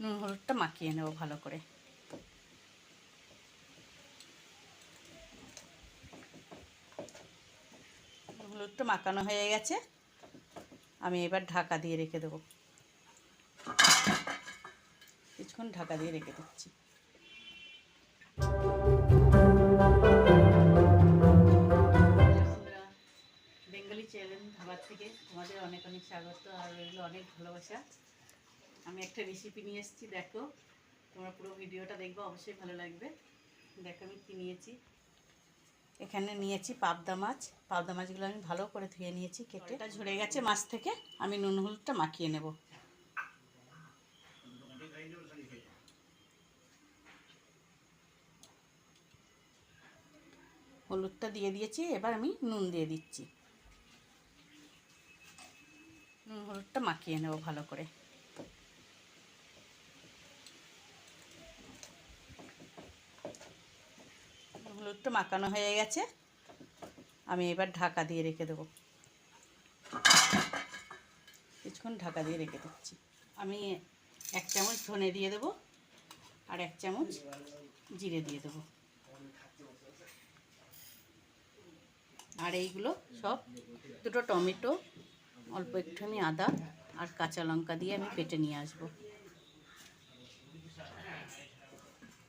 নুন, হলুদটা মাখিয়ে নেব ভালো করে। হলুদটা মাখানো হয়ে গেছে। আমি এবার ঢাকা দিয়ে রেখে দেবো। কিছুক্ষণ ঢাকা দিয়ে রেখে দিচ্ছি। বেঙ্গলি চ্যানেল ধাবার থেকে তোমাদের অনেক অনেক স্বাগত। আর রইল অনেক ভালোবাসা। আমি একটা রেসিপি নিয়ে এসেছি দেখো। তোমরা পুরো ভিডিওটা দেখব অবশ্যই ভালো লাগবে। দেখো আমি কী নিয়েছি। এখানে নিয়েছি পাবদা মাছ। পাবদা মাছগুলো আমি ভালো করে ধুয়ে নিয়েছি কেটে। এটা ঝরে গেছে। মাছ থেকে আমি নুন হলুদটা মাখিয়ে নেব। হলুদটা দিয়ে দিয়েছি এবার আমি নুন দিয়ে দিচ্ছি। নুন হলুদটা মাখিয়ে নেব ভালো করে। হলুদটা মাখানো হয়ে গেছে। আমি এবার ঢাকা দিয়ে রেখে দেবো। কিছুক্ষণ ঢাকা দিয়ে রেখে দিচ্ছি। আমি এক চামচ ধনে দিয়ে দেবো আর এক চামচ জিরে দিয়ে দেবো। আর এইগুলো সব দুটো টমেটো, অল্প একটুখানি আদা আর কাঁচা লঙ্কা দিয়ে আমি পেটে নিয়ে আসব।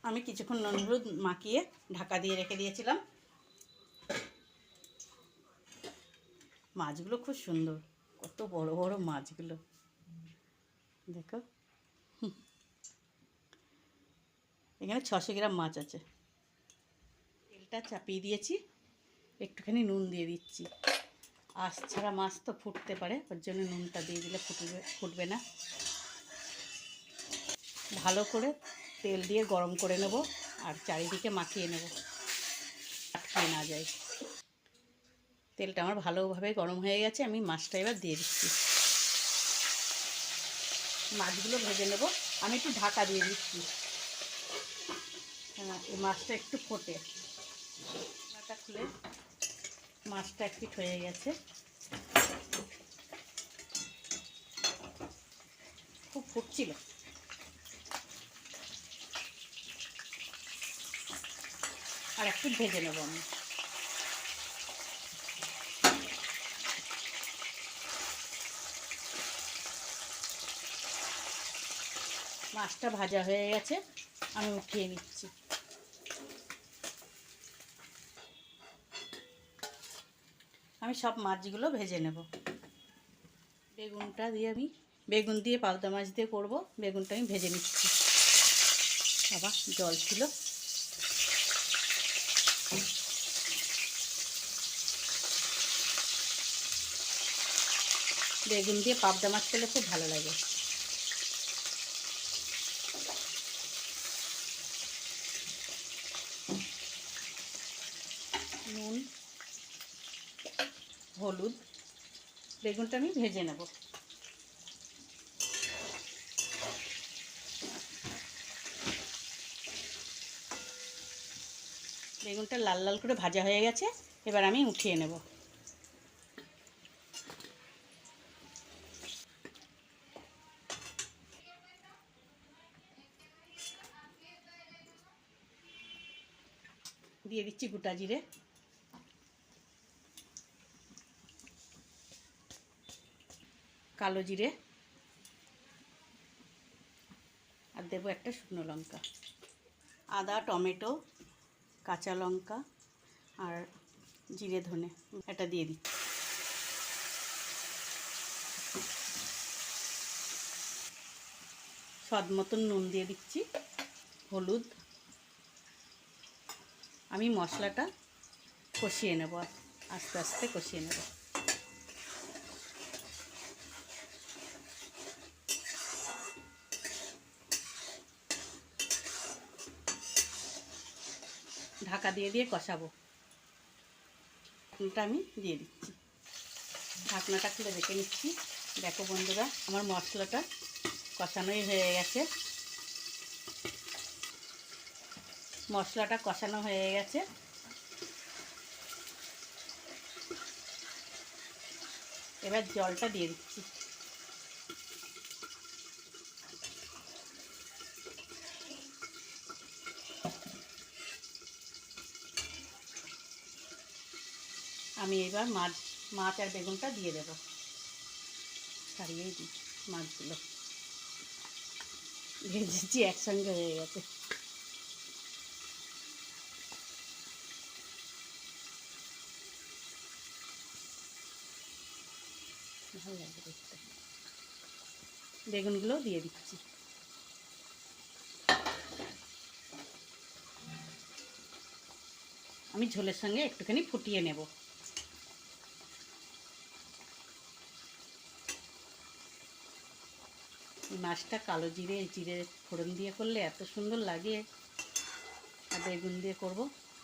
আমি কিছুক্ষণ নুন হলুদ মাখিয়ে ঢাকা দিয়ে রেখে দিয়েছিলাম। মাছগুলো খুব সুন্দর, কত বড় বড় মাছগুলো। দেখো। এখানে ছশো গ্রাম মাছ আছে। তেলটা চাপিয়ে দিয়েছি, একটুখানি নুন দিয়ে দিচ্ছি। আঁশ ছাড়া মাছ তো ফুটতে পারে, ওর জন্য নুনটা দিয়ে দিলে ফুটবে ফুটবে না। ভালো করে তেল দিয়ে গরম করে নেব আর চারিদিকে মাখিয়ে নেব। আটকে না যায়। তেলটা আমার ভালোভাবে গরম হয়ে গেছে আমি মাছটা এবার দিয়ে দিচ্ছি। মাছগুলো ভেজে নেব। আমি একটু ঢাকা দিয়ে দিচ্ছি। হ্যাঁ, এই মাছটা একটু ফোটে। ঢাকাটা খুলে মাছটা একটু হয়ে গেছে। খুব ফুটছিল। আর একটু ভেজে নেব আমি। মাছটা ভাজা হয়ে গেছে, আমি উঠিয়ে নিচ্ছি। আমি সব মাছগুলো ভেজে নেব। বেগুনটা দিয়ে আমি, বেগুন দিয়ে পাবদা মাছ দিয়ে করব, বেগুনটা আমি ভেজে নিচ্ছি। আবার জল ছিল। বেগুন দিয়ে পাবদা মাছ খেলে খুব ভালো লাগে। নুন হলুদ বেগুনটা আমি ভেজে নেব। বেগুনটা লাল লাল করে ভাজা হয়ে গেছে, এবার আমি উঠিয়ে নেব। দিয়ে দিচ্ছি গোটা জিরে। কালো জিরে। আর দেবো একটা শুকনো লঙ্কা। আদা, টমেটো কাঁচা লঙ্কা আর জিরে ধনে, এটা দিয়ে দিচ্ছি। স্বাদ মতন নুন দিয়ে দিচ্ছি, হলুদ। আমি মশলাটা কষিয়ে নেব, আস্তে আস্তে কষিয়ে নেব। ঢাকা দিয়ে দিয়ে কষাবো। ঢাকনাটা আমি দিয়ে দিচ্ছি। ঢাকনাটা খুলে দেখে নিচ্ছি। দেখো বন্ধুরা, আমার মশলাটা কষানোই হয়ে গেছে। মশলাটা কষানো হয়ে গেছে। এবার জলটা দিয়ে দিচ্ছি। আমি এবার মাছ মাছ আর বেগুনটা দিয়ে দেবো। ছাড়িয়েই দিই মাছগুলো। ভেজেছি একসঙ্গে হয়ে গেছে। ভালো লাগবে দেখতে। বেগুনগুলো দিয়ে দিচ্ছি। আমি ঝোলের সঙ্গে একটুখানি ফুটিয়ে নেব। মাছটা কালো জিরে জিরে ফোড়ন দিয়ে করলে এত সুন্দর লাগে। আর বেগুন দিয়ে করব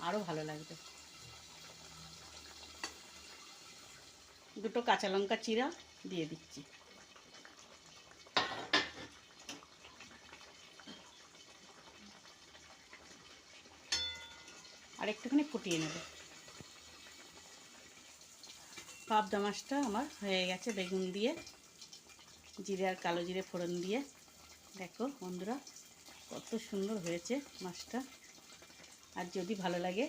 আরও ভালো লাগবে। দুটো কাঁচা লঙ্কা চিরা দিয়ে দিচ্ছি। আর একটুখানি ফুটিয়ে নেব। পাবদা মাছটা আমার হয়ে গেছে বেগুন দিয়ে। জিরে আর কালো জিরে ফোড়ন দিয়ে। দেখো বন্ধুরা, কত সুন্দর হয়েছে মাছটা। আর যদি ভালো লাগে,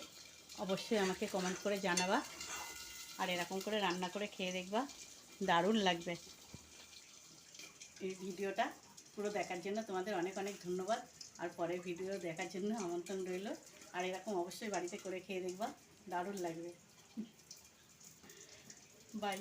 অবশ্যই আমাকে কমেন্ট করে জানাবা। আর এরকম করে রান্না করে খেয়ে দেখবা, দারুণ লাগবে। এই ভিডিওটা পুরো দেখার জন্য তোমাদের অনেক অনেক ধন্যবাদ। আর পরের ভিডিও দেখার জন্য আমন্ত্রণ রইল। আর এরকম অবশ্যই বাড়িতে করে খেয়ে দেখবা, দারুণ লাগবে। বাই